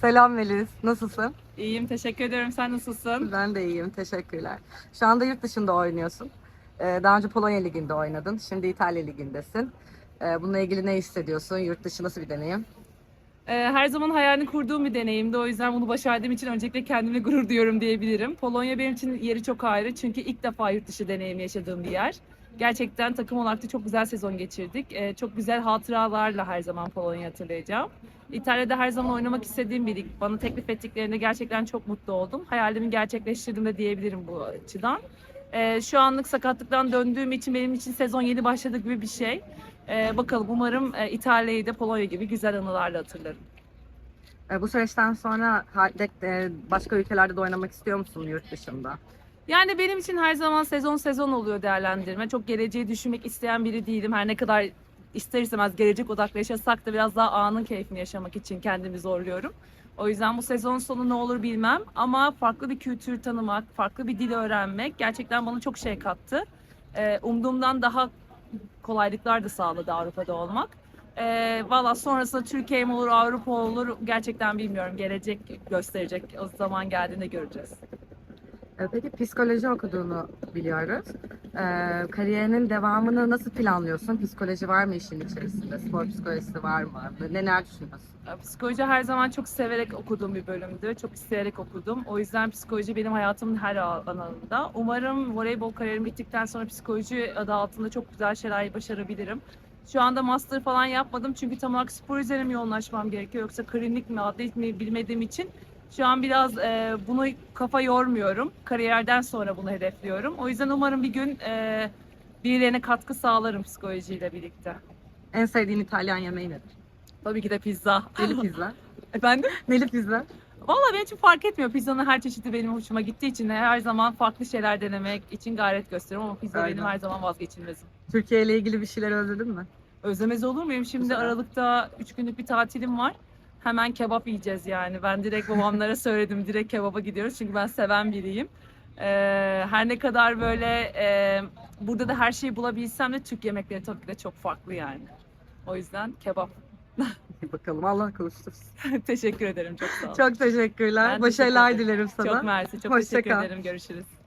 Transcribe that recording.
Selam Melis, nasılsın? İyiyim, teşekkür ederim. Sen nasılsın? Ben de iyiyim, teşekkürler. Şu anda yurt dışında oynuyorsun. Ee, Daha önce Polonya Ligi'nde oynadın, şimdi İtalya Ligi'ndesin. Ee, Bununla ilgili ne hissediyorsun? Yurt dışı nasıl bir deneyim? Ee, her zaman hayalini kurduğum bir deneyimdi. O yüzden bunu başardığım için öncelikle kendimle gurur duyuyorum diyebilirim. Polonya benim için yeri çok ayrı. Çünkü ilk defa yurt dışı deneyimi yaşadığım bir yer. Gerçekten takım olarak da çok güzel sezon geçirdik. Ee, çok güzel hatıralarla her zaman Polonya'yı hatırlayacağım. İtalya'da her zaman oynamak istediğim bir lig. Bana teklif ettiklerinde gerçekten çok mutlu oldum. Hayalimi gerçekleştirdim de diyebilirim bu açıdan. Ee, şu anlık sakatlıktan döndüğüm için benim için sezon yeni başladı gibi bir şey. Ee, bakalım umarım e, İtalya'yı da Polonya gibi güzel anılarla hatırlarım. Ee, Bu süreçten sonra e, başka ülkelerde de oynamak istiyor musun yurt dışında? Yani benim için her zaman sezon sezon oluyor değerlendirme. Çok geleceği düşünmek isteyen biri değilim. Her ne kadar ister istemez gelecek odaklı yaşasak da biraz daha anın keyfini yaşamak için kendimi zorluyorum. O yüzden bu sezon sonu ne olur bilmem ama farklı bir kültür tanımak, farklı bir dil öğrenmek gerçekten bana çok şey kattı. Ee, umduğumdan daha kolaylıklar da sağladı Avrupa'da olmak. Ee, Valla sonrasında Türkiye mi olur, Avrupa olur gerçekten bilmiyorum. Gelecek gösterecek. O zaman geldiğinde göreceğiz. Ee, Peki psikoloji okuduğunu biliyoruz. Ee, kariyerinin devamını nasıl planlıyorsun? Psikoloji var mı işin içerisinde? Spor psikolojisi var mı? Neler düşünüyorsun? Psikoloji her zaman çok severek okuduğum bir bölümdü. Çok isteyerek okudum. O yüzden psikoloji benim hayatımın her alanında. Umarım voleybol kariyerim bittikten sonra psikoloji adı altında çok güzel şeyler başarabilirim. Şu anda master falan yapmadım çünkü tam olarak spor üzerine mi yoğunlaşmam gerekiyor yoksa klinik mi, atlet mi bilmediğim için şu an biraz e, bunu kafa yormuyorum. Kariyerden sonra bunu hedefliyorum. O yüzden umarım bir gün e, birilerine katkı sağlarım psikolojiyle birlikte. En sevdiğin İtalyan yemeği nedir? Tabii ki de pizza. Neli pizza. Efendim? Neli pizza. Valla benim için fark etmiyor. Pizzanın her çeşidi benim hoşuma gittiği için her zaman farklı şeyler denemek için gayret gösteriyorum ama pizza Aynen. benim her zaman vazgeçilmezim. Türkiye ile ilgili bir şeyler özledin mi? Özlemez olur muyum? Şimdi Güzel. Aralık'ta 3 günlük bir tatilim var. Hemen kebap yiyeceğiz yani. Ben direkt babamlara söyledim. Direkt kebaba gidiyoruz. Çünkü ben seven biriyim. Ee, her ne kadar böyle e, burada da her şeyi bulabilsem de Türk yemekleri tabii ki de çok farklı yani. O yüzden kebap. Bakalım Allah kavuştursun. teşekkür ederim. Çok sağ olun. Çok teşekkürler. Ben Başarılar teşekkür dilerim sana. Çok mersi. Çok Hoşça teşekkür kal. ederim. Görüşürüz.